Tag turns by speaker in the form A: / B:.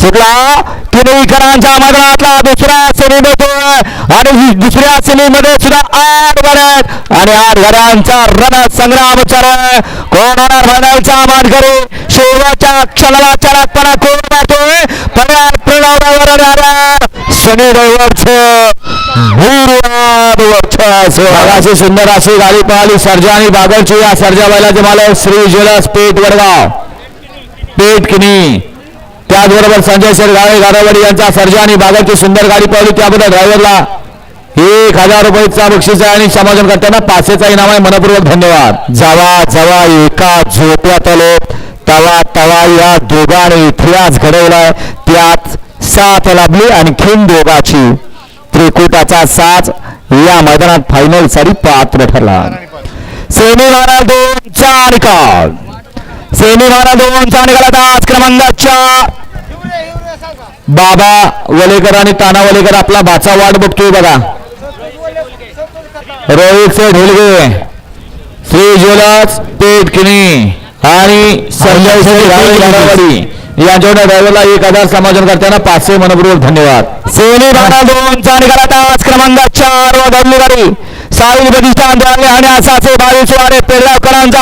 A: सुटला किनईकरांच्या मैदानातला दुसरा सेमीमध्ये आणि ही दुसऱ्या सेमीमध्ये सुद्धा आठ गड्यात आणि आठ गड्यांचा रण संग्राम चालू कोण होणार मैदानाचा मानकरी? शेवटच्या क्षणाला चलाकपणा कोण मारतोय पर्याय प्रणव शनी अशी सुंदर अशी गाडी पळाली सर्जा आणि बागलची. या सर्जा बैलाचे मालक श्री ज्वेलर्स पेठ वडगाव. पेठ किनी त्याचबरोबर संजय शेरगावे गाळे गारावाडी यांचा सर्जा आणि बागाची सुंदर गाडी पळाली त्याबद्दल ड्रायव्हरला एक हजार रुपयेचा बक्षीस आहे आणि समाजन करताना पाचशेचा इनाम आहे. मनपूर्वक धन्यवाद. जवा जवा एका झोप्यात आलो. तवा तवा या दोघांनी इतिहास घडवलाय. त्यात साथ लाभली आणखीन दोघाची. त्रिकुटाचा साथ या मैदानात फायनलसाठी पात्र ठरला. सेमी दोन चार निकाल सेमी मारा दोनचा आता आज क्रमांक चार बाबा वलेकर आणि ताना वलेकर आपला भाचा वाट बघतोय बघा. रोहित से ढोलगे श्री ज्वेलर्स पेठ किनी आणि संजय गारावाडी यांच्याकडे ड्रायव्हरला एक हजार समाधान करताना पाचशे मनपूर्वक धन्यवाद. सेमी भाडा दोनचा आता आज क्रमांक चार व गाडी साहिल प्रतिष्ठान आणि असाचे बावीस वाडे पेडगावकरांचा